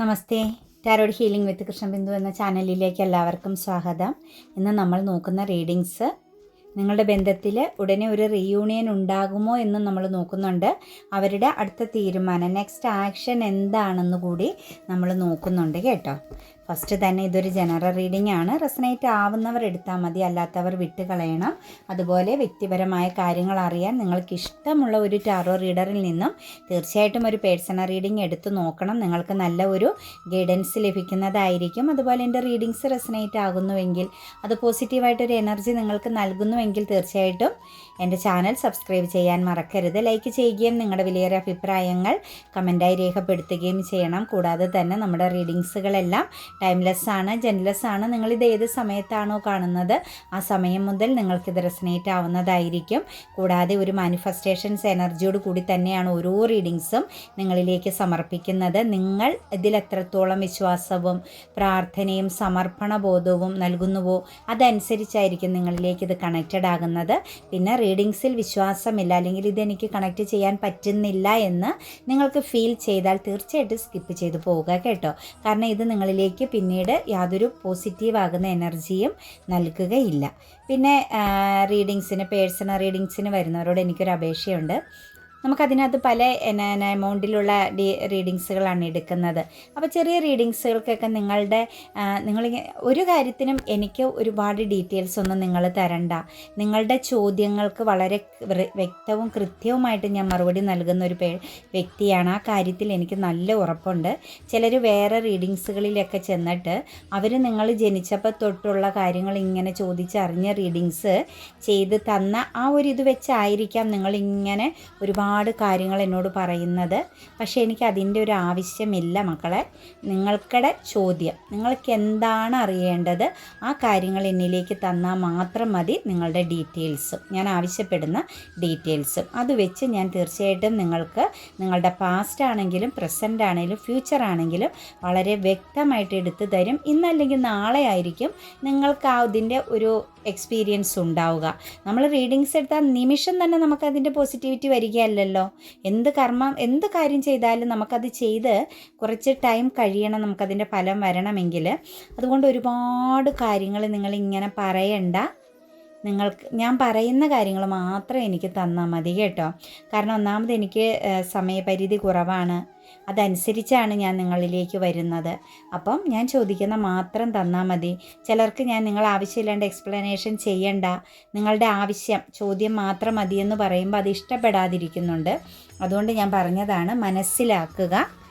Namaste. Tarot healing with Krishnabindu എന്ന ചാനലിലേക്ക് എല്ലാവർക്കും സ്വാഗതം. ഇന്ന് നമ്മൾ നോക്കുന്ന റീഡിങ്സ് നിങ്ങളുടെ ബന്ധത്തിൽ ഉടനെ ഒരു റീയൂണിയൻ ഉണ്ടാകുമോ എന്ന് നമ്മൾ നോക്കുന്നുണ്ട്. അവരുടെ അടുത്ത തീരുമാനം നെക്സ്റ്റ് ആക്ഷൻ എന്താണെന്ന് കൂടി നമ്മൾ നോക്കുന്നുണ്ട് കേട്ടോ. ഫസ്റ്റ് തന്നെ ഇതൊരു ജനറൽ റീഡിംഗ് ആണ്. റെസനേറ്റ് ആവുന്നവർ എടുത്താൽ മതി അല്ലാത്തവർ വിട്ട് കളയണം. അതുപോലെ വ്യക്തിപരമായ കാര്യങ്ങൾ അറിയാൻ നിങ്ങൾക്ക് ഇഷ്ടമുള്ള ഒരു ടാറോ റീഡറിൽ നിന്നും തീർച്ചയായിട്ടും ഒരു പേഴ്സണൽ റീഡിംഗ് എടുത്ത് നോക്കണം. നിങ്ങൾക്ക് നല്ല ഒരു ഗൈഡൻസ് ലഭിക്കുന്നതായിരിക്കും. അതുപോലെ എന്റെ റീഡിങ്സ് റെസനേറ്റ് ആകുന്നുവെങ്കിൽ അത് പോസിറ്റീവായിട്ടൊരു എനർജി നിങ്ങൾക്ക് നൽകുന്നുവെങ്കിൽ തീർച്ചയായിട്ടും എന്റെ ചാനൽ സബ്സ്ക്രൈബ് ചെയ്യാൻ മറക്കരുത്. ലൈക്ക് ചെയ്യുകയും നിങ്ങളുടെ വിലയേറിയ അഭിപ്രായങ്ങൾ കമന്റായി രേഖപ്പെടുത്തുകയും ചെയ്യണം. കൂടാതെ തന്നെ നമ്മുടെ റീഡിങ്സുകളെല്ലാം ടൈംലെസ് ആണ് ജെൻലെസ് ആണ്. നിങ്ങളിത് ഏത് സമയത്താണോ കാണുന്നത് ആ സമയം മുതൽ നിങ്ങൾക്കിത് റെസനേറ്റ് ആവുന്നതായിരിക്കും. കൂടാതെ ഒരു മാനിഫെസ്റ്റേഷൻസ് എനർജിയോട് കൂടി തന്നെയാണ് ഓരോ റീഡിങ്സും നിങ്ങളിലേക്ക് സമർപ്പിക്കുന്നത്. നിങ്ങൾ ഇതിൽ എത്രത്തോളം വിശ്വാസവും പ്രാർത്ഥനയും സമർപ്പണ ബോധവും നൽകുന്നുവോ അതനുസരിച്ചായിരിക്കും നിങ്ങളിലേക്ക് ഇത് കണക്റ്റഡ് ആകുന്നത്. പിന്നെ റീഡിങ്സിൽ വിശ്വാസമില്ല അല്ലെങ്കിൽ ഇതെനിക്ക് കണക്ട് ചെയ്യാൻ പറ്റുന്നില്ല എന്ന് നിങ്ങൾക്ക് ഫീൽ ചെയ്താൽ തീർച്ചയായിട്ടും സ്കിപ്പ് ചെയ്തു പോവുക കേട്ടോ. കാരണം ഇത് നിങ്ങളിലേക്ക് പിന്നീട് യാതൊരു പോസിറ്റീവ് ആകുന്ന എനർജിയും നൽകുകയില്ല. പിന്നെ റീഡിങ്സിന് പേഴ്സണൽ റീഡിങ്സിന് വരുന്നവരോട് എനിക്കൊരു അപേക്ഷയുണ്ട്. നമുക്കതിനകത്ത് പല എമൗണ്ടിലുള്ള ഡി റീഡിങ്സുകളാണ് എടുക്കുന്നത്. അപ്പോൾ ചെറിയ റീഡിങ്സുകൾക്കൊക്കെ നിങ്ങളുടെ നിങ്ങൾ ഒരു കാര്യത്തിനും എനിക്ക് ഒരുപാട് ഡീറ്റെയിൽസ് ഒന്നും നിങ്ങൾ തരണ്ട. നിങ്ങളുടെ ചോദ്യങ്ങൾക്ക് വളരെ വ്യക്തവും കൃത്യവുമായിട്ട് ഞാൻ മറുപടി നൽകുന്ന ഒരു വ്യക്തിയാണ്. ആ കാര്യത്തിൽ എനിക്ക് നല്ല ഉറപ്പുണ്ട്. ചിലർ വേറെ റീഡിങ്സുകളിലൊക്കെ ചെന്നിട്ട് അവർ നിങ്ങൾ ജനിച്ചപ്പോൾ തൊട്ടുള്ള കാര്യങ്ങൾ ഇങ്ങനെ ചോദിച്ചറിഞ്ഞ റീഡിങ്സ് ചെയ്ത് തന്ന ആ ഒരു ഇത് വെച്ചായിരിക്കാം നിങ്ങളിങ്ങനെ ഒരുപാട് ഒരുപാട് കാര്യങ്ങൾ എന്നോട് പറയുന്നത്. പക്ഷേ എനിക്ക് അതിന്റെ ഒരു ആവശ്യമില്ല മക്കളെ. നിങ്ങൾക്കടെ ചോദ്യം. നിങ്ങൾക്ക് എന്താണ് അറിയേണ്ടത്? ആ കാര്യങ്ങൾ എന്നിലേക്ക് തന്നാൽ മാത്രം മതി നിങ്ങളുടെ ഡീറ്റെയിൽസും. ഞാൻ ആവശ്യപ്പെടുന്ന ഡീറ്റെയിൽസും. അത് വെച്ച് ഞാൻ തീർച്ചയായിട്ടും നിങ്ങൾക്ക് നിങ്ങളുടെ പാസ്റ്റ് ആണെങ്കിലും പ്രസന്റ് ആണെങ്കിലും ഫ്യൂച്ചർ ആണെങ്കിലും വളരെ വ്യക്തമായിട്ട് എടുത്തു തരും. ഇന്നല്ലെങ്കിൽ നാളെ ആയിരിക്കും നിങ്ങൾക്ക് ആ ഇതിന്റെ ഒരു എക്സ്പീരിയൻസ് ഉണ്ടാവുക. നമ്മൾ റീഡിങ്സ് എടുത്താൽ നിമിഷം തന്നെ നമുക്കതിന്റെ പോസിറ്റിവിറ്റി വരികയല്ലല്ലോ. എന്ത് കർമ്മം എന്ത് കാര്യം ചെയ്താലും നമുക്കത് ചെയ്ത് കുറച്ച് ടൈം കഴിയണം നമുക്കതിന്റെ ഫലം വരണമെങ്കിൽ. അതുകൊണ്ട് ഒരുപാട് കാര്യങ്ങൾ നിങ്ങളിങ്ങനെ പറയണ്ട. നിങ്ങൾക്ക് ഞാൻ പറയുന്ന കാര്യങ്ങൾ മാത്രം എനിക്ക് തന്നാൽ മതി കേട്ടോ. കാരണം ഒന്നാമത് എനിക്ക് സമയപരിധി കുറവാണ്. അതനുസരിച്ചാണ് ഞാൻ നിങ്ങളിലേക്ക് വരുന്നത്. അപ്പം ഞാൻ ചോദിക്കുന്ന മാത്രം തന്നാൽ മതി. ചിലർക്ക് ഞാൻ നിങ്ങൾ ആവശ്യമില്ലാണ്ട് എക്സ്പ്ലനേഷൻ ചെയ്യണ്ട. നിങ്ങളുടെ ആവശ്യം ചോദ്യം മാത്രം മതിയെന്ന് പറയുമ്പോൾ അത് ഇഷ്ടപ്പെടാതിരിക്കുന്നുണ്ട്. അതുകൊണ്ട് ഞാൻ പറഞ്ഞതാണ് മനസ്സിലാക്കുക.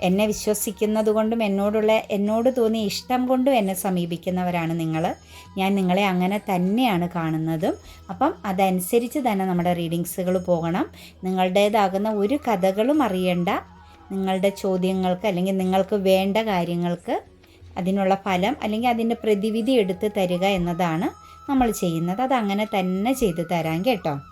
എന്നെ വിശ്വസിക്കുന്നതുകൊണ്ടും എന്നോടുള്ള എന്നോട് തോന്നിയ ഇഷ്ടം കൊണ്ടും എന്നെ സമീപിക്കുന്നവരാണ് നിങ്ങൾ ഞാൻ നിങ്ങളെ അങ്ങനെ തന്നെയാണ് കാണുന്നതും. അപ്പം അതനുസരിച്ച് തന്നെ നമ്മുടെ റീഡിങ്സുകൾ പോകണം. നിങ്ങളുടേതാകുന്ന ഒരു കഥകളും അറിയേണ്ട. നിങ്ങളുടെ ചോദ്യങ്ങൾക്ക് അല്ലെങ്കിൽ നിങ്ങൾക്ക് വേണ്ട കാര്യങ്ങൾക്ക് അതിനുള്ള ഫലം അല്ലെങ്കിൽ അതിന്റെ പ്രതിവിധി എടുത്ത് തരിക എന്നതാണ് നമ്മൾ ചെയ്യുന്നത്. അത് അങ്ങനെ തന്നെ ചെയ്തു തരാം കേട്ടോ.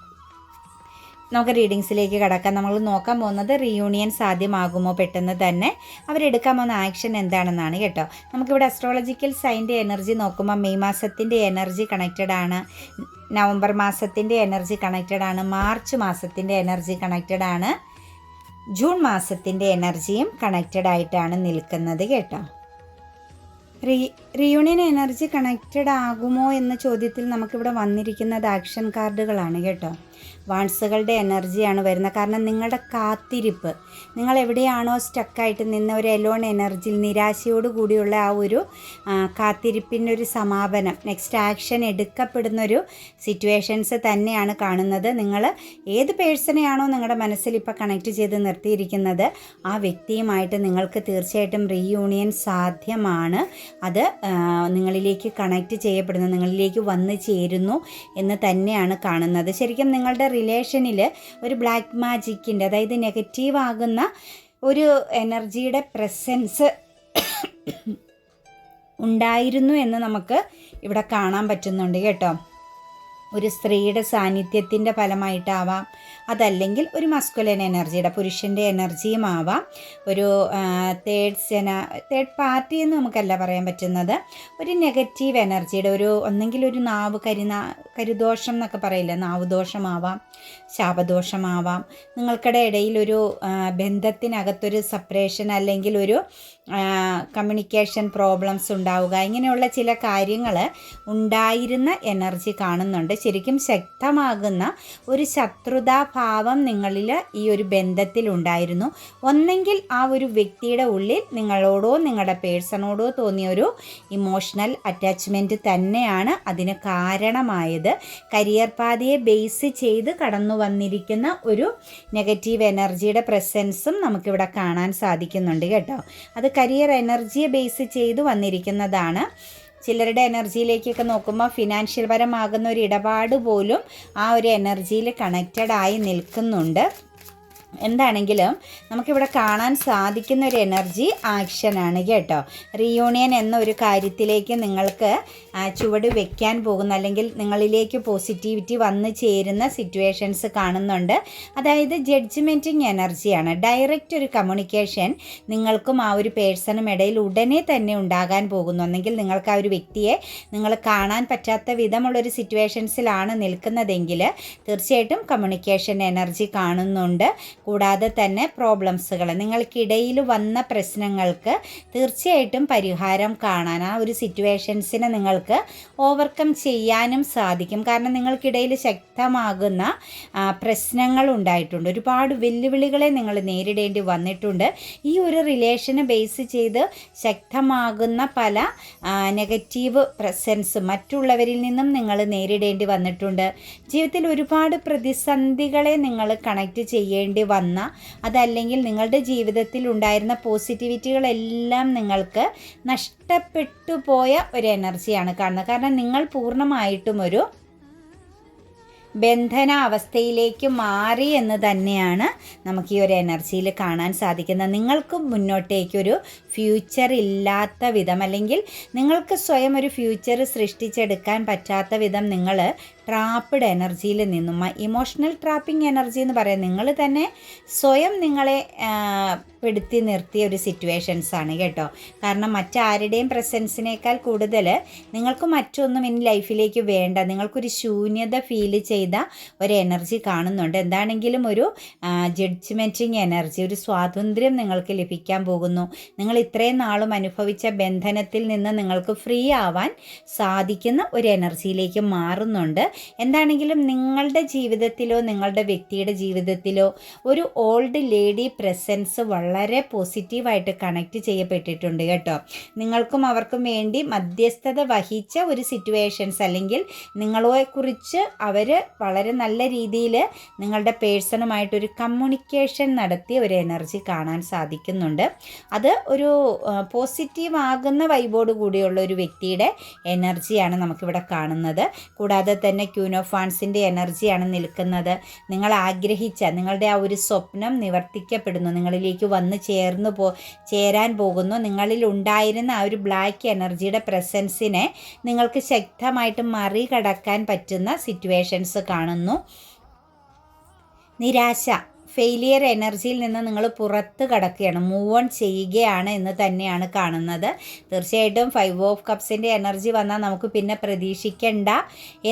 നമുക്ക് റീഡിങ്സിലേക്ക് കടക്കാം. നമ്മൾ നോക്കാൻ പോകുന്നത് റീയൂണിയൻ സാധ്യമാകുമോ? പെട്ടെന്ന് തന്നെ അവരെടുക്കാൻ പോകുന്ന ആക്ഷൻ എന്താണെന്നാണ് കേട്ടോ. നമുക്കിവിടെ അസ്ട്രോളജിക്കൽ സൈന്റെ എനർജി നോക്കുമ്പോൾ മെയ് മാസത്തിന്റെ എനർജി കണക്റ്റഡ് ആണ്. നവംബർ മാസത്തിന്റെ എനർജി കണക്റ്റഡ് ആണ്. മാർച്ച് മാസത്തിന്റെ എനർജി കണക്റ്റഡ് ആണ്. ജൂൺ മാസത്തിന്റെ എനർജിയും കണക്റ്റഡ് ആയിട്ടാണ് നിൽക്കുന്നത് കേട്ടോ. റീ റീയൂണിയൻ എനർജി കണക്റ്റഡ് ആകുമോ എന്ന ചോദ്യത്തിൽ നമുക്കിവിടെ വന്നിരിക്കുന്നത് ആക്ഷൻ കാർഡുകളാണ് കേട്ടോ. വാൺസുകളുടെ എനർജിയാണ് വരുന്നത്. കാരണം നിങ്ങളുടെ കാത്തിരിപ്പ് നിങ്ങൾ എവിടെയാണോ സ്റ്റക്കായിട്ട് നിന്ന ഒരു എലോൺ എനർജിയിൽ നിരാശയോട് കൂടിയുള്ള ആ ഒരു കാത്തിരിപ്പിന്റെ ഒരു സമാപനം നെക്സ്റ്റ് ആക്ഷൻ എടുക്കപ്പെടുന്നൊരു സിറ്റുവേഷൻസ് തന്നെയാണ് കാണുന്നത്. നിങ്ങൾ ഏത് പേഴ്സണെയാണോ നിങ്ങളുടെ മനസ്സിൽ ഇപ്പോൾ കണക്ട് ചെയ്ത് നിർത്തിയിരിക്കുന്നത് ആ വ്യക്തിയുമായിട്ട് നിങ്ങൾക്ക് തീർച്ചയായിട്ടും റീയൂണിയൻ സാധ്യമാണ്. അത് നിങ്ങളിലേക്ക് കണക്ട് ചെയ്യപ്പെടുന്നു നിങ്ങളിലേക്ക് വന്നു ചേരുന്നു എന്ന് തന്നെയാണ് കാണുന്നത്. ശരിക്കും നിങ്ങളുടെ റിലേഷനിൽ ഒരു ബ്ലാക്ക് മാജിക്കിന്റെ അതായത് നെഗറ്റീവ് ആകുന്ന ഒരു എനർജിയുടെ പ്രസൻസ് ഉണ്ടായിരുന്നു എന്ന് നമുക്ക് ഇവിടെ കാണാൻ പറ്റുന്നുണ്ട് കേട്ടോ. ഒരു സ്ത്രീയുടെ സാന്നിധ്യത്തിന്റെ ഫലമായിട്ടാവാം. അതല്ലെങ്കിൽ ഒരു മസ്കുലൻ എനർജിയുടെ പുരുഷന്റെ എനർജിയും ആവാം. ഒരു തേർഡ് സെന തേർഡ് പാർട്ടി എന്ന് നമുക്കല്ല പറയാൻ പറ്റുന്നത്. ഒരു നെഗറ്റീവ് എനർജിയുടെ ഒരു ഒന്നെങ്കിൽ ഒരു നാവ് കരിനാ കരുദോഷം എന്നൊക്കെ പറയില്ല? നാവ് ദോഷമാവാം ശാപദോഷമാവാം. നിങ്ങൾക്കിടെ ഇടയിൽ ഒരു ബന്ധത്തിനകത്തൊരു സെപ്പറേഷൻ അല്ലെങ്കിൽ ഒരു കമ്മ്യൂണിക്കേഷൻ പ്രോബ്ലംസ് ഉണ്ടാവുക ഇങ്ങനെയുള്ള ചില കാര്യങ്ങൾ ഉണ്ടായിരുന്ന എനർജി കാണുന്നുണ്ട്. ശരിക്കും ശക്തമാകുന്ന ഒരു ശത്രുതാഭാവം നിങ്ങളിൽ ഈ ഒരു ബന്ധത്തിൽ ഉണ്ടായിരുന്നു. ഒന്നെങ്കിൽ ആ ഒരു വ്യക്തിയുടെ ഉള്ളിൽ നിങ്ങളോടോ നിങ്ങളുടെ പേഴ്സണോടോ തോന്നിയ ഒരു ഇമോഷണൽ അറ്റാച്ച്മെന്റ് തന്നെയാണ് അതിന് കാരണമായത്. കരിയർ പാതയെ ബേസ് ചെയ്ത് കടന്നു വന്നിരിക്കുന്ന ഒരു നെഗറ്റീവ് എനർജിയുടെ പ്രസൻസും നമുക്കിവിടെ കാണാൻ സാധിക്കുന്നുണ്ട് കേട്ടോ. അത് കരിയർ എനർജിയെ ബേസ് ചെയ്ത് വന്നിരിക്കുന്നതാണ്. ചിലരുടെ എനർജിയിലേക്കൊക്കെ നോക്കുമ്പോൾ ഫിനാൻഷ്യൽ പരമാകുന്ന ഒരു ഇടപാട് പോലും ആ ഒരു എനർജിയിൽ കണക്റ്റഡ് ആയി നിൽക്കുന്നുണ്ട്. എന്താണെങ്കിലും നമുക്കിവിടെ കാണാൻ സാധിക്കുന്ന ഒരു എനർജി ആക്ഷനാണ് കേട്ടോ. റീയൂണിയൻ എന്നൊരു കാര്യത്തിലേക്ക് നിങ്ങൾക്ക് ചുവട് വെക്കാൻ പോകുന്ന അല്ലെങ്കിൽ നിങ്ങളിലേക്ക് പോസിറ്റിവിറ്റി വന്നു ചേരുന്ന സിറ്റുവേഷൻസ് കാണുന്നുണ്ട്. അതായത് ജഡ്ജ്മെന്റിങ് എനർജിയാണ് ഡയറക്റ്റ് ഒരു കമ്മ്യൂണിക്കേഷൻ നിങ്ങൾക്കും ആ ഒരു പേഴ്സണും ഇടയിൽ ഉടനെ തന്നെ ഉണ്ടാകാൻ പോകുന്നു. അല്ലെങ്കിൽ നിങ്ങൾക്ക് ആ ഒരു വ്യക്തിയെ നിങ്ങൾ കാണാൻ പറ്റാത്ത വിധമുള്ളൊരു സിറ്റുവേഷൻസിലാണ് നിൽക്കുന്നതെങ്കിൽ തീർച്ചയായിട്ടും കമ്മ്യൂണിക്കേഷൻ എനർജി കാണുന്നുണ്ട്. കൂടാതെ തന്നെ പ്രോബ്ലംസുകൾ നിങ്ങൾക്കിടയിൽ വന്ന പ്രശ്നങ്ങൾക്ക് തീർച്ചയായിട്ടും പരിഹാരം കാണാൻ ആ ഒരു സിറ്റുവേഷൻസിനെ നിങ്ങൾക്ക് ഓവർകം ചെയ്യാനും സാധിക്കും. കാരണം നിങ്ങൾക്കിടയിൽ ശക്തമാകുന്ന പ്രശ്നങ്ങൾ ഉണ്ടായിട്ടുണ്ട്. ഒരുപാട് വെല്ലുവിളികളെ നിങ്ങൾ നേരിടേണ്ടി വന്നിട്ടുണ്ട്. ഈ ഒരു റിലേഷനെ ബേസ് ചെയ്ത് ശക്തമാകുന്ന പല നെഗറ്റീവ് പ്രസൻസ് മറ്റുള്ളവരിൽ നിന്നും നിങ്ങൾ നേരിടേണ്ടി വന്നിട്ടുണ്ട്. ജീവിതത്തിൽ ഒരുപാട് പ്രതിസന്ധികളെ നിങ്ങൾ കണക്ട് ചെയ്യേണ്ടി വന്ന അതല്ലെങ്കിൽ നിങ്ങളുടെ ജീവിതത്തിൽ ഉണ്ടായിരുന്ന പോസിറ്റിവിറ്റികളെല്ലാം നിങ്ങൾക്ക് നഷ്ടപ്പെട്ടു പോയ ഒരു എനർജിയാണ് കാണുന്നത്. കാരണം നിങ്ങൾ പൂർണമായിട്ടും ഒരു ബന്ധന അവസ്ഥയിലേക്ക് മാറി എന്ന് തന്നെയാണ് നമുക്ക് ഈ ഒരു എനർജിയിൽ കാണാൻ സാധിക്കുന്നത്. നിങ്ങൾക്ക് മുന്നോട്ടേക്കൊരു ഫ്യൂച്ചർ ഇല്ലാത്ത വിധം അല്ലെങ്കിൽ നിങ്ങൾക്ക് സ്വയം ഒരു ഫ്യൂച്ചർ സൃഷ്ടിച്ചെടുക്കാൻ പറ്റാത്ത വിധം നിങ്ങൾ ട്രാപ്പിഡ് എനർജിയിൽ നിന്നും ഇമോഷണൽ ട്രാപ്പിംഗ് എനർജി എന്ന് പറയാം നിങ്ങൾ തന്നെ സ്വയം നിങ്ങളെ പെടുത്തി നിർത്തിയ ഒരു സിറ്റുവേഷൻസ് ആണ് കേട്ടോ. കാരണം മറ്റാരുടെയും പ്രസൻസിനേക്കാൾ കൂടുതൽ നിങ്ങൾക്ക് മറ്റൊന്നും ഇനി ലൈഫിലേക്ക് വേണ്ട നിങ്ങൾക്കൊരു ശൂന്യത ഫീൽ ചെയ്ത ഒരു എനർജി കാണുന്നുണ്ട്. എന്താണെങ്കിലും ഒരു ജഡ്ജ്മെന്റിങ് എനർജി ഒരു സ്വാതന്ത്ര്യം നിങ്ങൾക്ക് ലഭിക്കാൻ പോകുന്നു. നിങ്ങൾ ഇത്രയും നാളും അനുഭവിച്ച ബന്ധനത്തിൽ നിന്ന് നിങ്ങൾക്ക് ഫ്രീ ആവാൻ സാധിക്കുന്ന ഒരു എനർജിയിലേക്ക് മാറുന്നുണ്ട്. എന്താണെങ്കിലും നിങ്ങളുടെ ജീവിതത്തിലോ നിങ്ങളുടെ വ്യക്തിയുടെ ജീവിതത്തിലോ ഒരു ഓൾഡ് ലേഡി പ്രസൻസ് വളരെ പോസിറ്റീവായിട്ട് കണക്ട് ചെയ്യപ്പെട്ടിട്ടുണ്ട് കേട്ടോ. നിങ്ങൾക്കും അവർക്കും വേണ്ടി മധ്യസ്ഥത വഹിച്ച ഒരു സിറ്റുവേഷൻസ് അല്ലെങ്കിൽ നിങ്ങളെക്കുറിച്ച് അവർ വളരെ നല്ല രീതിയിൽ നിങ്ങളുടെ പേഴ്സണുമായിട്ടൊരു കമ്മ്യൂണിക്കേഷൻ നടത്തിയ ഒരു എനർജി കാണാൻ സാധിക്കുന്നുണ്ട്. അത് ഒരു പോസിറ്റീവ് ആകുന്ന വൈബോട് കൂടിയുള്ള ഒരു വ്യക്തിയുടെ എനർജിയാണ് നമുക്കിവിടെ കാണുന്നത്. കൂടാതെ തന്നെ ക്യൂനോഫാൻസിന്റെ എനർജിയാണ് നിൽക്കുന്നത്. നിങ്ങൾ ആഗ്രഹിച്ച നിങ്ങളുടെ ആ ഒരു സ്വപ്നം നിവർത്തിക്കപ്പെടുന്നു. നിങ്ങളിലേക്ക് വന്ന് ചേർന്ന് പോ ചേരാൻ പോകുന്നു. നിങ്ങളിൽ ഉണ്ടായിരുന്ന ആ ഒരു ബ്ലാക്ക് എനർജിയുടെ പ്രസൻസിനെ നിങ്ങൾക്ക് ശക്തമായിട്ട് മറികടക്കാൻ പറ്റുന്ന സിറ്റുവേഷൻസ് കാണുന്നു. നിരാശ ഫെയിലിയർ എനർജിയിൽ നിന്ന് നിങ്ങൾ പുറത്ത് കടക്കുകയാണ്. മൂവ് ഓൺ ചെയ്യുകയാണ് എന്ന് തന്നെയാണ് കാണുന്നത്. തീർച്ചയായിട്ടും ഫൈവ് ഓഫ് കപ്സിന്റെ എനർജി വന്നാൽ നമുക്ക് പിന്നെ പ്രതീക്ഷിക്കേണ്ട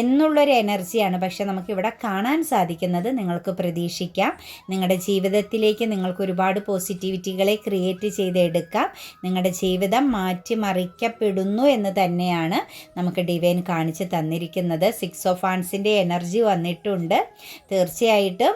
എന്നുള്ളൊരു എനർജിയാണ് പക്ഷെ നമുക്കിവിടെ കാണാൻ സാധിക്കുന്നത് നിങ്ങൾക്ക് പ്രതീക്ഷിക്കാം. നിങ്ങളുടെ ജീവിതത്തിലേക്ക് നിങ്ങൾക്ക് ഒരുപാട് പോസിറ്റിവിറ്റികളെ ക്രിയേറ്റ് ചെയ്തെടുക്കാം. നിങ്ങളുടെ ജീവിതം മാറ്റിമറിക്കപ്പെടുന്നു എന്ന് തന്നെയാണ് നമുക്ക് ഡിവൈൻ കാണിച്ച് തന്നിരിക്കുന്നത്. സിക്സ് ഓഫ് ആൻസിന്റെ എനർജി വന്നിട്ടുണ്ട്. തീർച്ചയായിട്ടും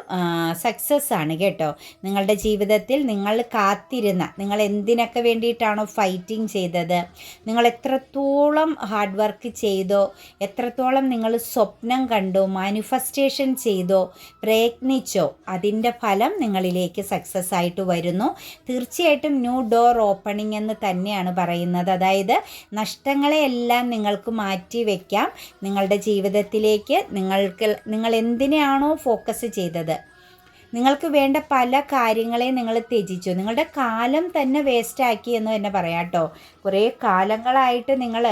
സക്സസ് ആണ് കേട്ടോ. നിങ്ങളുടെ ജീവിതത്തിൽ നിങ്ങൾ കാത്തിരുന്ന നിങ്ങൾ എന്തിനൊക്കെ വേണ്ടിയിട്ടാണോ ഫൈറ്റിംഗ് ചെയ്തത് നിങ്ങൾ എത്രത്തോളം ഹാർഡ് വർക്ക് ചെയ്തോ എത്രത്തോളം നിങ്ങൾ സ്വപ്നം കണ്ടോ മാനിഫെസ്റ്റേഷൻ ചെയ്തോ പ്രയത്നിച്ചോ അതിന്റെ ഫലം നിങ്ങളിലേക്ക് സക്സസ് ആയിട്ട് വരുന്നു. തീർച്ചയായിട്ടും ന്യൂ ഡോർ ഓപ്പണിംഗ് എന്ന് തന്നെയാണ് പറയുന്നത്. അതായത് നഷ്ടങ്ങളെയെല്ലാം നിങ്ങൾക്ക് മാറ്റി വയ്ക്കാം നിങ്ങളുടെ ജീവിതത്തിലേക്ക് നിങ്ങൾക്ക് നിങ്ങൾ എന്തിനാണോ ഫോക്കസ് ചെയ്തത് നിങ്ങൾക്ക് വേണ്ട പല കാര്യങ്ങളെയും നിങ്ങൾ ത്യജിച്ചു. നിങ്ങളുടെ കാലം തന്നെ വേസ്റ്റാക്കി എന്ന് തന്നെ പറയാം കേട്ടോ കുറേ കാലങ്ങളായിട്ട് നിങ്ങൾ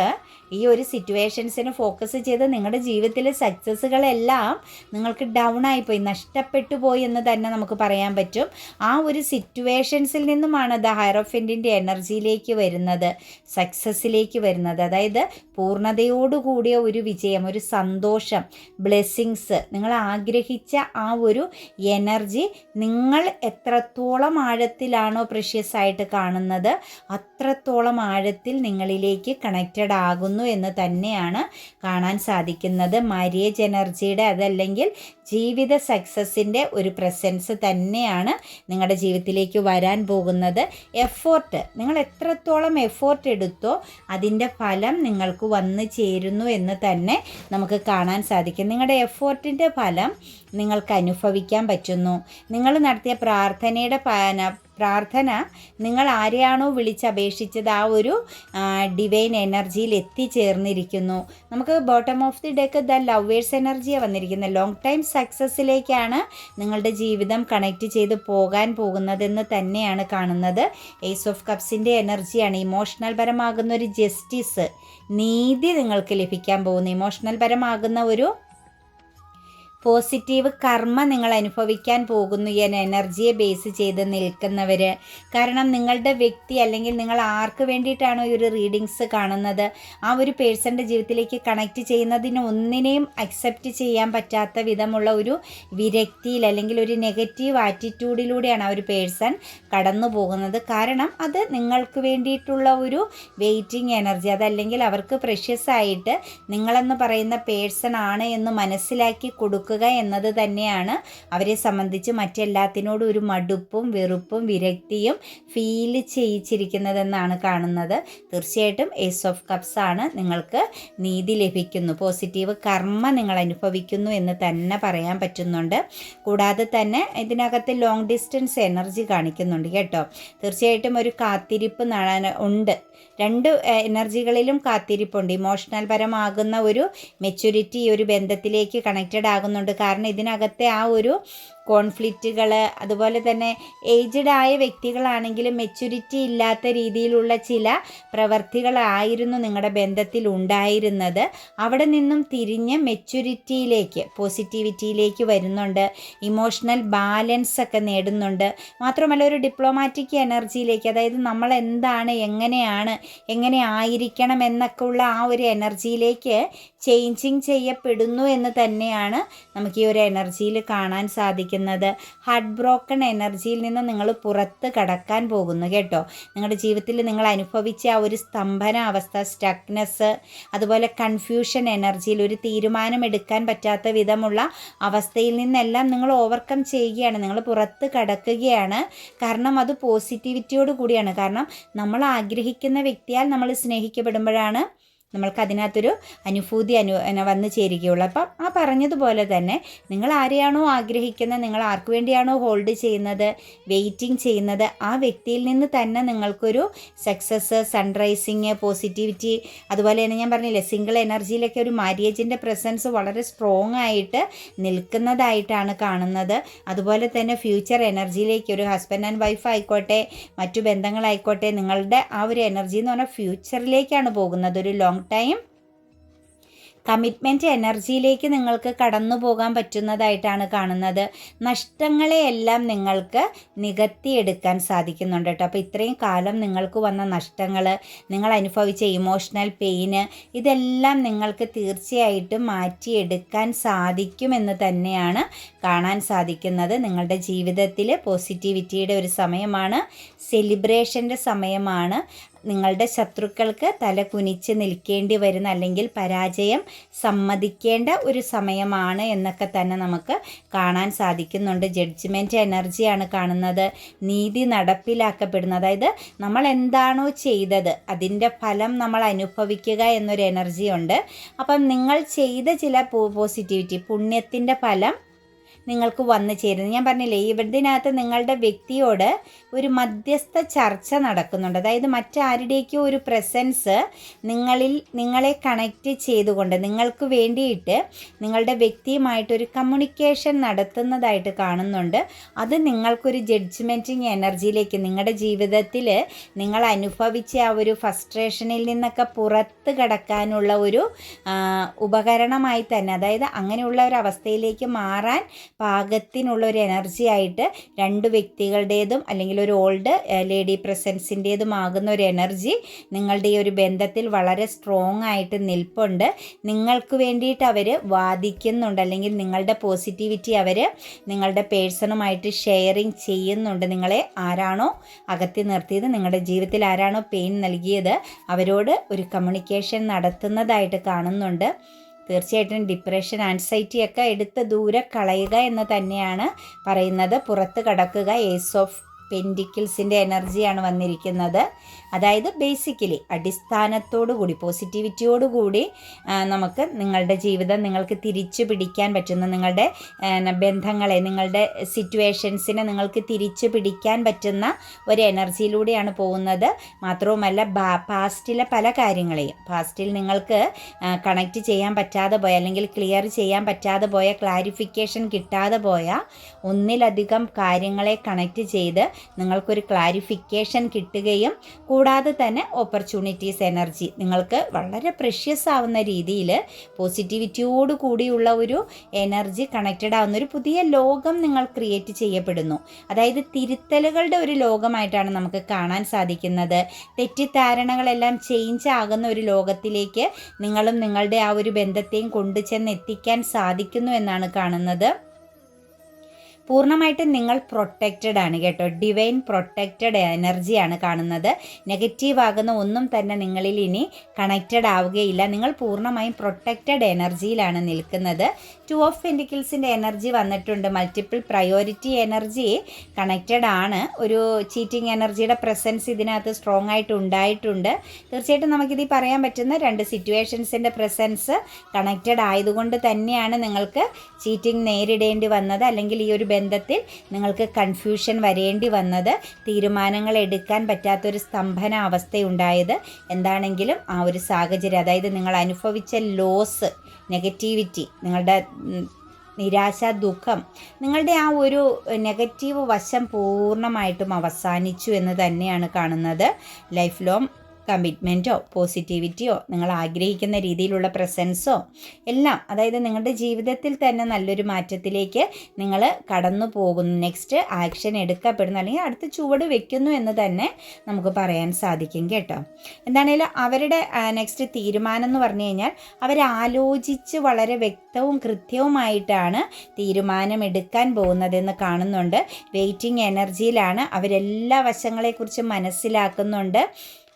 ഈ ഒരു സിറ്റുവേഷൻസിന് ഫോക്കസ് ചെയ്ത് നിങ്ങളുടെ ജീവിതത്തിലെ സക്സസ്സുകളെല്ലാം നിങ്ങൾക്ക് ഡൗൺ ആയിപ്പോയി നഷ്ടപ്പെട്ടു പോയി എന്ന് തന്നെ നമുക്ക് പറയാൻ പറ്റും. ആ ഒരു സിറ്റുവേഷൻസിൽ നിന്നുമാണ് ദ ഹയറോഫിന്റെ എനർജിയിലേക്ക് വരുന്നത് സക്സസ്സിലേക്ക് വരുന്നത്. അതായത് പൂർണതയോടുകൂടിയ ഒരു വിജയം ഒരു സന്തോഷം ബ്ലെസ്സിങ്സ് നിങ്ങൾ ആഗ്രഹിച്ച ആ ഒരു എനർജി എനർജി നിങ്ങൾ എത്രത്തോളം ആഴത്തിലാണോ പ്രഷ്യസ് ആയിട്ട് കാണുന്നത് അത്രത്തോളം ആഴത്തിൽ നിങ്ങളിലേക്ക് കണക്റ്റഡ് ആകുന്നു എന്ന് തന്നെയാണ് കാണാൻ സാധിക്കുന്നത്. മാരിയേജ് എനർജിയുടെ അതല്ലെങ്കിൽ ജീവിത സക്സസിന്റെ ഒരു പ്രസൻസ് തന്നെയാണ് നിങ്ങളുടെ ജീവിതത്തിലേക്ക് വരാൻ പോകുന്നത്. എഫോർട്ട് നിങ്ങൾ എത്രത്തോളം എഫോർട്ട് എടുത്തോ അതിന്റെ ഫലം നിങ്ങൾക്ക് വന്നു ചേരുന്നു എന്ന് തന്നെ നമുക്ക് കാണാൻ സാധിക്കും. നിങ്ങളുടെ എഫോർട്ടിന്റെ ഫലം നിങ്ങൾക്ക് അനുഭവിക്കാൻ പറ്റുന്നു. നിങ്ങൾ നടത്തിയ പ്രാർത്ഥനയുടെ പ്രാർത്ഥന നിങ്ങൾ ആരെയാണോ വിളിച്ചപേക്ഷിച്ചത് ആ ഒരു ഡിവൈൻ എനർജിയിൽ എത്തിച്ചേർന്നിരിക്കുന്നു. നമുക്ക് bottom of the deck the lovers എനർജിയാണ് വന്നിരിക്കുന്നത്. ലോങ് ടൈം സക്സസ്സിലേക്കാണ് നിങ്ങളുടെ ജീവിതം കണക്റ്റ് ചെയ്ത് പോകാൻ പോകുന്നതെന്ന് തന്നെയാണ് കാണുന്നത്. ഏസ് ഓഫ് കപ്സിന്റെ എനർജിയാണ് ഇമോഷണൽ പരമാകുന്ന ഒരു ജസ്റ്റിസ് നീതി നിങ്ങൾക്ക് ലഭിക്കാൻ പോകുന്നു. ഇമോഷണൽ പരമാകുന്ന ഒരു പോസിറ്റീവ് കർമ്മ നിങ്ങൾ അനുഭവിക്കാൻ പോകുന്നു. എന്ന എനർജിയെ ബേസ് ചെയ്ത് നിൽക്കുന്നവർ കാരണം നിങ്ങളുടെ വ്യക്തി അല്ലെങ്കിൽ നിങ്ങൾ ആർക്ക് വേണ്ടിയിട്ടാണോ ഈ ഒരു റീഡിങ്സ് കാണുന്നത്? ആ ഒരു പേഴ്സന്റെ ജീവിതത്തിലേക്ക് കണക്റ്റ് ചെയ്യുന്നതിന് ഒന്നിനെയും അക്സെപ്റ്റ് ചെയ്യാൻ പറ്റാത്ത വിധമുള്ള ഒരു വിരക്തിയിൽ അല്ലെങ്കിൽ ഒരു നെഗറ്റീവ് ആറ്റിറ്റ്യൂഡിലൂടെയാണ് ആ ഒരു പേഴ്സൺ കടന്നു പോകുന്നത്. കാരണം അത് നിങ്ങൾക്ക് വേണ്ടിയിട്ടുള്ള ഒരു വെയിറ്റിംഗ് എനർജി അതല്ലെങ്കിൽ അവർക്ക് പ്രഷ്യസ് ആയിട്ട് നിങ്ങളെന്ന് പറയുന്ന പേഴ്സൺ ആണ് എന്ന് മനസ്സിലാക്കി കൊടുക്കുക കൊടുക്കുക എന്നത് തന്നെയാണ്. അവരെ സംബന്ധിച്ച് മറ്റെല്ലാത്തിനോടും ഒരു മടുപ്പും വെറുപ്പും വിരക്തിയും ഫീൽ ചെയ്യിച്ചിരിക്കുന്നതെന്നാണ് കാണുന്നത്. തീർച്ചയായിട്ടും എസ് ഓഫ് കപ്സ് ആണ് നിങ്ങൾക്ക് നീതി ലഭിക്കുന്നു. പോസിറ്റീവ് കർമ്മ നിങ്ങൾ അനുഭവിക്കുന്നു എന്ന് തന്നെ പറയാൻ പറ്റുന്നുണ്ട്. കൂടാതെ തന്നെ ഇതിനകത്ത് ലോങ് ഡിസ്റ്റൻസ് എനർജി കാണിക്കുന്നുണ്ട് കേട്ടോ. തീർച്ചയായിട്ടും ഒരു കാത്തിരിപ്പ് ഉണ്ട്. രണ്ട് എനർജികളിലും കാത്തിരിപ്പുണ്ട്. ഇമോഷണൽ പരമാകുന്ന ഒരു മെച്യൂരിറ്റി ഒരു ബന്ധത്തിലേക്ക് കണക്റ്റഡ് ആകുന്നുണ്ട് കാരണം ഇതിനകത്തെ ആ ഒരു കോൺഫ്ലിക്റ്റുകൾ അതുപോലെ തന്നെ ഏജ്ഡ് ആയ വ്യക്തികളാണെങ്കിലും മെച്യൂരിറ്റി ഇല്ലാത്ത രീതിയിലുള്ള ചില പ്രവർത്തികളായിരുന്നു നിങ്ങളുടെ ബന്ധത്തിൽ ഉണ്ടായിരുന്നത്. അവിടെ നിന്നും തിരിഞ്ഞ് മെച്യൂരിറ്റിയിലേക്ക് പോസിറ്റിവിറ്റിയിലേക്ക് വരുന്നുണ്ട്. ഇമോഷണൽ ബാലൻസ് ഒക്കെ നേടുന്നുണ്ട്. മാത്രമല്ല ഒരു ഡിപ്ലോമാറ്റിക് എനർജിയിലേക്ക് അതായത് നമ്മൾ എന്താണ് എങ്ങനെയാണ് എങ്ങനെ ആയിരിക്കണം എന്നൊക്കെ ഉള്ള ആ ഒരു എനർജിയിലേക്ക് ചേഞ്ചിങ് ചെയ്യപ്പെടുന്നു എന്ന് തന്നെയാണ് നമുക്ക് ഈ ഒരു എനർജിയിൽ കാണാൻ സാധിക്കുന്നത്. കാണിക്കുന്നത് ഹാർട്ട് ബ്രോക്കൺ എനർജിയിൽ നിന്ന് നിങ്ങൾ പുറത്ത് കടക്കാൻ പോകുന്നു കേട്ടോ. നിങ്ങളുടെ ജീവിതത്തിൽ നിങ്ങൾ അനുഭവിച്ച ആ ഒരു സ്തംഭന അവസ്ഥ സ്റ്റക്നെസ് അതുപോലെ കൺഫ്യൂഷൻ എനർജിയിൽ ഒരു തീരുമാനം എടുക്കാൻ പറ്റാത്ത വിധമുള്ള അവസ്ഥയിൽ നിന്നെല്ലാം നിങ്ങൾ ഓവർകം ചെയ്യുകയാണ്. നിങ്ങൾ പുറത്ത് കടക്കുകയാണ്. കാരണം അത് പോസിറ്റിവിറ്റിയോട് കൂടിയാണ്. കാരണം നമ്മൾ ആഗ്രഹിക്കുന്ന വ്യക്തിയാൽ നമ്മൾ സ്നേഹിക്കപ്പെടുമ്പോഴാണ് നമ്മൾക്ക് അതിനകത്തൊരു അനുഭൂതി അനു വന്നു ചേരുകയുള്ളൂ. അപ്പം ആ പറഞ്ഞതുപോലെ തന്നെ നിങ്ങൾ ആരെയാണോ ആഗ്രഹിക്കുന്നത് നിങ്ങൾ ആർക്ക് വേണ്ടിയാണോ ഹോൾഡ് ചെയ്യുന്നത് വെയിറ്റിംഗ് ചെയ്യുന്നത് ആ വ്യക്തിയിൽ നിന്ന് തന്നെ നിങ്ങൾക്കൊരു സക്സസ് സൺറൈസിങ് പോസിറ്റിവിറ്റി അതുപോലെ തന്നെ ഞാൻ പറഞ്ഞില്ലേ സിംഗിൾ എനർജിയിലൊക്കെ ഒരു മാര്യേജിന്റെ പ്രസൻസ് വളരെ സ്ട്രോങ് ആയിട്ട് നിൽക്കുന്നതായിട്ടാണ് കാണുന്നത്. അതുപോലെ തന്നെ ഫ്യൂച്ചർ എനർജിയിലേക്ക് ഒരു ഹസ്ബൻഡ് ആൻഡ് വൈഫ് ആയിക്കോട്ടെ മറ്റു ബന്ധങ്ങളായിക്കോട്ടെ നിങ്ങളുടെ ആ ഒരു എനർജി എന്ന് പറഞ്ഞാൽ ഫ്യൂച്ചറിലേക്കാണ് പോകുന്നത്. ഒരു ലോങ് ടൈം. കമ്മിറ്റ്മെന്റ് എനർജിയിലേക്ക് നിങ്ങൾക്ക് കടന്നു പോകാൻ പറ്റുന്നതായിട്ടാണ് കാണുന്നത്. നഷ്ടങ്ങളെയെല്ലാം നിങ്ങൾക്ക് നികത്തിയെടുക്കാൻ സാധിക്കുന്നുണ്ട് കേട്ടോ. അപ്പോൾ ഇത്രയും കാലം നിങ്ങൾക്ക് വന്ന നഷ്ടങ്ങൾ നിങ്ങൾ അനുഭവിച്ച ഇമോഷണൽ പെയിന് ഇതെല്ലാം നിങ്ങൾക്ക് തീർച്ചയായിട്ടും മാറ്റിയെടുക്കാൻ സാധിക്കുമെന്ന് തന്നെയാണ് കാണാൻ സാധിക്കുന്നത്. നിങ്ങളുടെ ജീവിതത്തിൽ പോസിറ്റിവിറ്റിയുടെ ഒരു സമയമാണ് സെലിബ്രേഷന്റെ സമയമാണ്. നിങ്ങളുടെ ശത്രുക്കൾക്ക് തല കുനിച്ച് നിൽക്കേണ്ടി വരുന്ന അല്ലെങ്കിൽ പരാജയം സമ്മതിക്കേണ്ട ഒരു സമയമാണ് എന്നൊക്കെ തന്നെ നമുക്ക് കാണാൻ സാധിക്കുന്നുണ്ട്. ജഡ്ജ്മെന്റ് എനർജിയാണ് കാണുന്നത്. നീതി നടപ്പിലാക്കപ്പെടുന്നത് അതായത് നമ്മൾ എന്താണോ ചെയ്തത് അതിന്റെ ഫലം നമ്മൾ അനുഭവിക്കുക എന്നൊരു എനർജി ഉണ്ട്. അപ്പം നിങ്ങൾ ചെയ്ത ചില പോസിറ്റിവിറ്റി പുണ്യത്തിന്റെ ഫലം നിങ്ങൾക്ക് വന്നു ചേരുന്നത്. ഞാൻ പറഞ്ഞില്ലേ ഇതിനകത്ത് നിങ്ങളുടെ വ്യക്തിയോട് ഒരു മധ്യസ്ഥ ചർച്ച നടക്കുന്നുണ്ട്. അതായത് മറ്റാരുടേക്കോ ഒരു പ്രസൻസ് നിങ്ങളിൽ നിങ്ങളെ കണക്റ്റ് ചെയ്തുകൊണ്ട് നിങ്ങൾക്ക് വേണ്ടിയിട്ട് നിങ്ങളുടെ വ്യക്തിയുമായിട്ടൊരു കമ്മ്യൂണിക്കേഷൻ നടത്തുന്നതായിട്ട് കാണുന്നുണ്ട്. അത് നിങ്ങൾക്കൊരു ജഡ്ജ്മെന്റിങ് എനർജിയിലേക്ക് നിങ്ങളുടെ ജീവിതത്തിൽ നിങ്ങൾ അനുഭവിച്ച ആ ഒരു ഫസ്ട്രേഷനിൽ നിന്നൊക്കെ പുറത്ത് കടക്കാനുള്ള ഒരു ഉപകരണമായി തന്നെ അതായത് അങ്ങനെയുള്ള ഒരു അവസ്ഥയിലേക്ക് മാറാൻ പാകത്തിനുള്ള ഒരു എനർജി ആയിട്ട് രണ്ട് വ്യക്തികളുടേതും അല്ലെങ്കിൽ ഒരു ഓൾഡ് ലേഡി പ്രസൻസിന്റേതുമാകുന്ന ഒരു എനർജി നിങ്ങളുടെ ഈ ഒരു ബന്ധത്തിൽ വളരെ സ്ട്രോങ് ആയിട്ട് നിൽപ്പുണ്ട്. നിങ്ങൾക്ക് വേണ്ടിയിട്ട് അവർ വാദിക്കുന്നുണ്ട്. അല്ലെങ്കിൽ നിങ്ങളുടെ പോസിറ്റിവിറ്റി അവർ നിങ്ങളുടെ പേഴ്സണുമായിട്ട് ഷെയറിങ് ചെയ്യുന്നുണ്ട്. നിങ്ങളെ ആരാണോ അകത്തി നിർത്തിയത് നിങ്ങളുടെ ജീവിതത്തിൽ ആരാണോ പെയിൻ നൽകിയത് അവരോട് ഒരു കമ്മ്യൂണിക്കേഷൻ നടത്തുന്നതായിട്ട് കാണുന്നുണ്ട്. തീർച്ചയായിട്ടും ഡിപ്രഷൻ ആൻസൈറ്റിയൊക്കെ എടുത്ത് ദൂരെ കളയുക എന്ന് തന്നെയാണ് പറയുന്നത്. പുറത്ത് കടക്കുക ഏസ് ഓഫ് പെൻഡിക്കിൾസിന്റെ എനർജിയാണ് വന്നിരിക്കുന്നത്. അതായത് ബേസിക്കലി അടിസ്ഥാനത്തോടു കൂടി പോസിറ്റിവിറ്റിയോടു കൂടി നമുക്ക് നിങ്ങളുടെ ജീവിതം നിങ്ങൾക്ക് തിരിച്ചു പിടിക്കാൻ പറ്റുന്ന നിങ്ങളുടെ ബന്ധങ്ങളെ നിങ്ങളുടെ സിറ്റുവേഷൻസിനെ നിങ്ങൾക്ക് തിരിച്ചു പിടിക്കാൻ പറ്റുന്ന ഒരു എനർജിയിലൂടെയാണ് പോകുന്നത്. മാത്രവുമല്ല പാസ്റ്റിലെ പല കാര്യങ്ങളെയും പാസ്റ്റിൽ നിങ്ങൾക്ക് കണക്റ്റ് ചെയ്യാൻ പറ്റാതെ പോയ അല്ലെങ്കിൽ ക്ലിയർ ചെയ്യാൻ പറ്റാതെ പോയ ക്ലാരിഫിക്കേഷൻ കിട്ടാതെ പോയ ഒന്നിലധികം കാര്യങ്ങളെ കണക്ട് ചെയ്ത് നിങ്ങൾക്കൊരു ക്ലാരിഫിക്കേഷൻ കിട്ടുകയും കൂടാതെ തന്നെ ഓപ്പർച്യൂണിറ്റീസ് എനർജി നിങ്ങൾക്ക് വളരെ പ്രഷ്യസ് ആവുന്ന രീതിയിൽ പോസിറ്റിവിറ്റിയോട് കൂടിയുള്ള ഒരു എനർജി കണക്റ്റഡ് ആവുന്ന ഒരു പുതിയ ലോകം നിങ്ങൾ ക്രിയേറ്റ് ചെയ്യപ്പെടുന്നു. അതായത് തിരുത്തലുകളുടെ ഒരു ലോകമായിട്ടാണ് നമുക്ക് കാണാൻ സാധിക്കുന്നത്. തെറ്റിദ്ധാരണകളെല്ലാം ചേഞ്ച് ആകുന്ന ഒരു ലോകത്തിലേക്ക് നിങ്ങളും നിങ്ങളുടെ ആ ഒരു ബന്ധത്തെയും കൊണ്ടുചെന്ന് എത്തിക്കാൻ സാധിക്കുന്നു എന്നാണ് കാണുന്നത്. പൂർണമായിട്ടും നിങ്ങൾ പ്രൊട്ടക്റ്റഡ് ആണ് കേട്ടോ. ഡിവൈൻ പ്രൊട്ടക്റ്റഡ് എനർജിയാണ് കാണുന്നത്. നെഗറ്റീവ് ആകുന്ന ഒന്നും തന്നെ നിങ്ങളിൽ ഇനി കണക്റ്റഡ് ആവുകയില്ല. നിങ്ങൾ പൂർണമായും പ്രൊട്ടക്റ്റഡ് എനർജിയിലാണ് നിൽക്കുന്നത്. ടു ഓഫ് പെന്റിക്കിൾസിന്റെ എനർജി വന്നിട്ടുണ്ട്. മൾട്ടിപ്പിൾ പ്രയോറിറ്റി എനർജി കണക്റ്റഡ് ആണ്. ഒരു ചീറ്റിംഗ് എനർജിയുടെ പ്രസൻസ് ഇതിനകത്ത് സ്ട്രോങ് ആയിട്ട് ഉണ്ടായിട്ടുണ്ട്. തീർച്ചയായിട്ടും നമുക്കിത് പറയാൻ പറ്റുന്ന രണ്ട് സിറ്റുവേഷൻസിന്റെ പ്രസൻസ് കണക്റ്റഡ് ആയതുകൊണ്ട് തന്നെയാണ് നിങ്ങൾക്ക് ചീറ്റിംഗ് നേരിടേണ്ടി വന്നത്. അല്ലെങ്കിൽ ഈ ഒരു ബന്ധത്തിൽ നിങ്ങൾക്ക് കൺഫ്യൂഷൻ വരേണ്ടി വന്നത് തീരുമാനങ്ങൾ എടുക്കാൻ പറ്റാത്തൊരു സ്തംഭന അവസ്ഥയുണ്ടായത് എന്താണെങ്കിലും ആ ഒരു സാഹചര്യം അതായത് നിങ്ങൾ അനുഭവിച്ച ലോസ് നെഗറ്റിവിറ്റി നിങ്ങളുടെ നിരാശ ദുഃഖം നിങ്ങളുടെ ആ ഒരു നെഗറ്റീവ് വശം പൂർണമായിട്ടും അവസാനിച്ചു എന്ന് തന്നെയാണ് കാണുന്നത്. ലൈഫ് ലോങ് കമ്മിറ്റ്മെന്റോ പോസിറ്റിവിറ്റിയോ നിങ്ങൾ ആഗ്രഹിക്കുന്ന രീതിയിലുള്ള പ്രസൻസോ എല്ലാം അതായത് നിങ്ങളുടെ ജീവിതത്തിൽ തന്നെ നല്ലൊരു മാറ്റത്തിലേക്ക് നിങ്ങൾ കടന്നു പോകുന്നു. നെക്സ്റ്റ് ആക്ഷൻ എടുക്കപ്പെടുന്നു അല്ലെങ്കിൽ അടുത്ത ചുവട് വെക്കുന്നു എന്ന് തന്നെ നമുക്ക് പറയാൻ സാധിക്കും കേട്ടോ. എന്താണേലും അവരുടെ നെക്സ്റ്റ് തീരുമാനം എന്ന് പറഞ്ഞു കഴിഞ്ഞാൽ അവരാലോചിച്ച് വളരെ വ്യക്തവും കൃത്യവുമായിട്ടാണ് തീരുമാനം എടുക്കാൻ പോകുന്നതെന്ന് കാണുന്നുണ്ട്. വെയിറ്റിംഗ് എനർജിയിലാണ് അവരെല്ലാ വശങ്ങളെക്കുറിച്ചും മനസ്സിലാക്കുന്നുണ്ട്.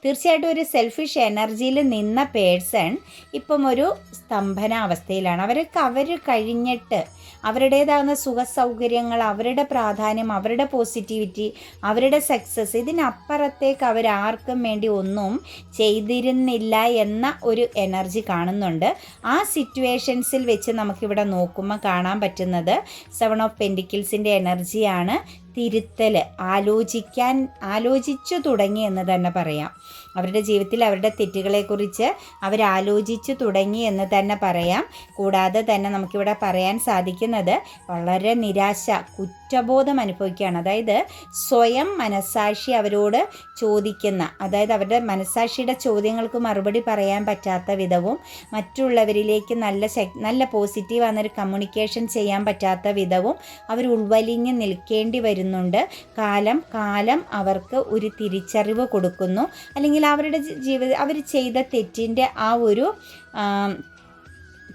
തീർച്ചയായിട്ടും ഒരു സെൽഫിഷ് എനർജിയിൽ നിന്ന പേഴ്സൺ ഇപ്പം ഒരു സ്തംഭന അവസ്ഥയിലാണ് അവർക്ക് അവർ കഴിഞ്ഞിട്ട് അവരുടേതാകുന്ന സുഖ സൗകര്യങ്ങൾ അവരുടെ പ്രാധാന്യം അവരുടെ പോസിറ്റിവിറ്റി അവരുടെ സക്സസ് ഇതിനപ്പുറത്തേക്ക് അവർ ആർക്കും വേണ്ടി ഒന്നും ചെയ്തിരുന്നില്ല എന്ന ഒരു എനർജി കാണുന്നുണ്ട്. ആ സിറ്റുവേഷൻസിൽ വെച്ച് നമുക്കിവിടെ നോക്കുമ്പോൾ കാണാൻ പറ്റുന്നത് സെവൻ ഓഫ് പെൻഡിക്കിൾസിന്റെ എനർജിയാണ് തിരുത്തൽ ആലോചിക്കാൻ ആലോചിച്ചു തുടങ്ങി എന്ന് തന്നെ പറയാം. അവരുടെ ജീവിതത്തിൽ അവരുടെ തെറ്റുകളെക്കുറിച്ച് അവരാലോചിച്ചു തുടങ്ങി എന്ന് തന്നെ പറയാം. കൂടാതെ തന്നെ നമുക്കിവിടെ പറയാൻ സാധിക്കുന്നത് വളരെ നിരാശ കുറ്റബോധം അനുഭവിക്കുകയാണ്. അതായത് സ്വയം മനസാക്ഷി അവരോട് ചോദിക്കുന്ന അതായത് അവരുടെ മനസാക്ഷിയുടെ ചോദ്യങ്ങൾക്ക് മറുപടി പറയാൻ പറ്റാത്ത വിധവും മറ്റുള്ളവരിലേക്ക് നല്ല നല്ല പോസിറ്റീവ് ആകുന്നൊരു കമ്മ്യൂണിക്കേഷൻ ചെയ്യാൻ പറ്റാത്ത വിധവും അവർ ഉൾവലിഞ്ഞ് നിൽക്കേണ്ടി വരുന്നുണ്ട്. കാലം കാലം അവർക്ക് ഒരു തിരിച്ചറിവ് കൊടുക്കുന്നു. അല്ലെങ്കിൽ അവരുടെ ജീവിത അവർ ചെയ്ത തെറ്റിന്റെ ആ ഒരു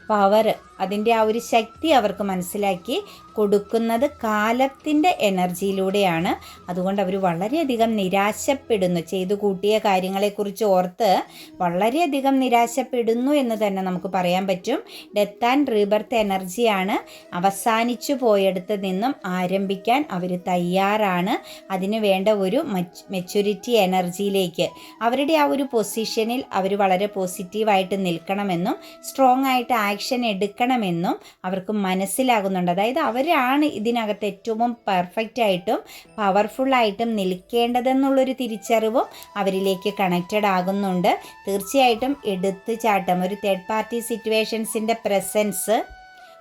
പവർ അതിന്റെ ആ ഒരു ശക്തി അവർക്ക് മനസ്സിലാക്കി കൊടുക്കുന്നത് കാലത്തിന്റെ എനർജിയിലൂടെയാണ്. അതുകൊണ്ട് അവർ വളരെയധികം നിരാശപ്പെടുന്നു. ചെയ്തു കൂട്ടിയ കാര്യങ്ങളെക്കുറിച്ച് ഓർത്ത് വളരെയധികം നിരാശപ്പെടുന്നു എന്ന് തന്നെ നമുക്ക് പറയാൻ പറ്റും. ഡെത്ത് ആൻഡ് റീബർത്ത് എനർജിയാണ് അവസാനിച്ചു പോയടുത്ത് നിന്നും ആരംഭിക്കാൻ അവർ തയ്യാറാണ്. അതിന് വേണ്ട ഒരു മെച്യൂരിറ്റി എനർജിയിലേക്ക്. അവരുടെ ആ ഒരു പൊസിഷനിൽ അവർ വളരെ പോസിറ്റീവായിട്ട് നിൽക്കണമെന്നും സ്ട്രോങ് ആയിട്ട് ആക്ഷൻ എടുക്കണമെന്നും അവർക്ക് മനസ്സിലാകുന്നുണ്ട്. അതായത് അവരാണ് ഇതിനകത്ത് ഏറ്റവും പെർഫെക്റ്റ് ആയിട്ടും പവർഫുള്ളായിട്ടും നിൽക്കേണ്ടതെന്നുള്ളൊരു തിരിച്ചറിവും അവരിലേക്ക് കണക്റ്റഡ് ആകുന്നുണ്ട്. തീർച്ചയായിട്ടും എടുത്തു ചാട്ടം ഒരു തേർഡ് പാർട്ടി സിറ്റുവേഷൻസിന്റെ പ്രസൻസ്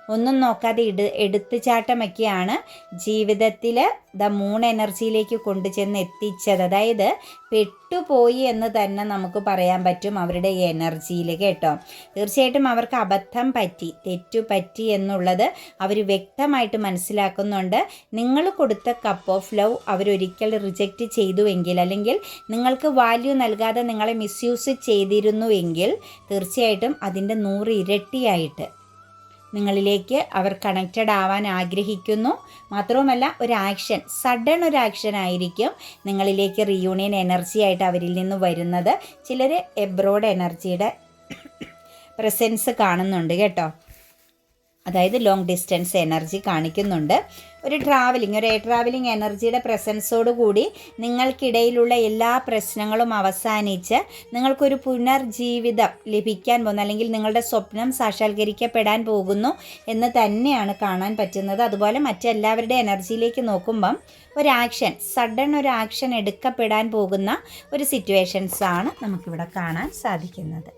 ഒന്നും നോക്കാതെ ഇട് എടുത്തുചാട്ടമൊക്കെയാണ് ജീവിതത്തിൽ ദ മൂൺ എനർജിയിലേക്ക് കൊണ്ടുചെന്ന് എത്തിച്ചത് അതായത് പെട്ടുപോയി എന്ന് തന്നെ നമുക്ക് പറയാൻ പറ്റും അവരുടെ എനർജിയിൽ കേട്ടോ. തീർച്ചയായിട്ടും അവർക്ക് അബദ്ധം പറ്റി തെറ്റു പറ്റി എന്നുള്ളത് അവർ വ്യക്തമായിട്ട് മനസ്സിലാക്കുന്നുണ്ട്. നിങ്ങൾ കൊടുത്ത കപ്പ് ഓഫ് ലവ് അവരൊരിക്കൽ റിജക്റ്റ് ചെയ്തുവെങ്കിൽ അല്ലെങ്കിൽ നിങ്ങൾക്ക് വാല്യൂ നൽകാതെ നിങ്ങളെ മിസ്യൂസ് ചെയ്തിരുന്നുവെങ്കിൽ തീർച്ചയായിട്ടും അതിന്റെ നൂറ് ഇരട്ടിയായിട്ട് നിങ്ങളിലേക്ക് അവർ കണക്റ്റഡ് ആവാൻ ആഗ്രഹിക്കുന്നു. മാത്രവുമല്ല ഒരു ആക്ഷൻ സഡൻ ഒരു ആക്ഷൻ ആയിരിക്കും നിങ്ങളിലേക്ക് റിയൂണിയൻ എനർജി ആയിട്ട് അവരിൽ നിന്ന് വരുന്നത്. ചിലർ എബ്രോഡ് എനർജിയുടെ പ്രസൻസ് കാണുന്നുണ്ട് കേട്ടോ. അതായത് ലോങ് ഡിസ്റ്റൻസ് എനർജി കാണിക്കുന്നുണ്ട്. ഒരു ട്രാവലിംഗ് ഒരു എയർ ട്രാവലിംഗ് എനർജിയുടെ പ്രസൻസോട് കൂടി നിങ്ങൾക്കിടയിലുള്ള എല്ലാ പ്രശ്നങ്ങളും അവസാനിച്ച് നിങ്ങൾക്കൊരു പുനർജീവിതം ലഭിക്കാൻ പോകുന്നു അല്ലെങ്കിൽ നിങ്ങളുടെ സ്വപ്നം സാക്ഷാത്കരിക്കപ്പെടാൻ പോകുന്നു എന്ന് തന്നെയാണ് കാണാൻ പറ്റുന്നത്. അതുപോലെ മറ്റെല്ലാവരുടെ എനർജിയിലേക്ക് നോക്കുമ്പം ഒരു ആക്ഷൻ സഡൻ ഒരു ആക്ഷൻ എടുക്കപ്പെടാൻ പോകുന്ന ഒരു സിറ്റുവേഷൻസാണ് നമുക്കിവിടെ കാണാൻ സാധിക്കുന്നത്.